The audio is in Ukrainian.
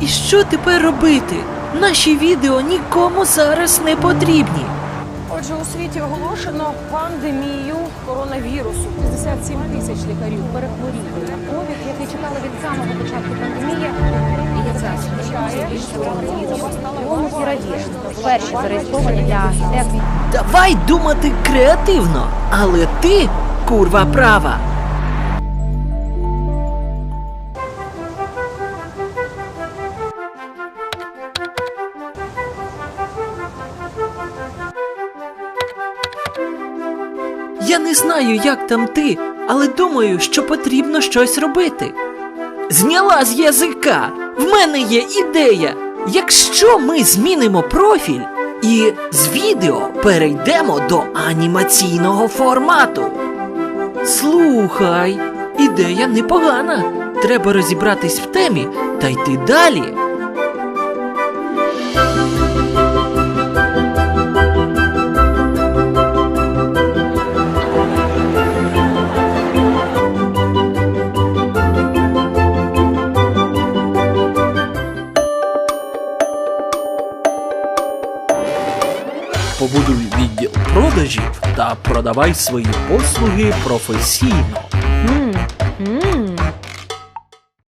І що тепер робити? Наші відео нікому зараз не потрібні. Отже, у світі оголошено пандемію коронавірусу. 57 тисяч лікарів перехворіли на ковід, який чекали від самого початку пандемії. Перші зареєстровані для Давай думати креативно, але ти курва права. Я не знаю, як там ти, але думаю, що потрібно щось робити. Зняла з язика. В мене є ідея. Якщо ми змінимо профіль і з відео перейдемо до анімаційного формату. Слухай, ідея непогана. Треба розібратись в темі та йти далі. Побудуй відділ продажів та продавай свої послуги професійно.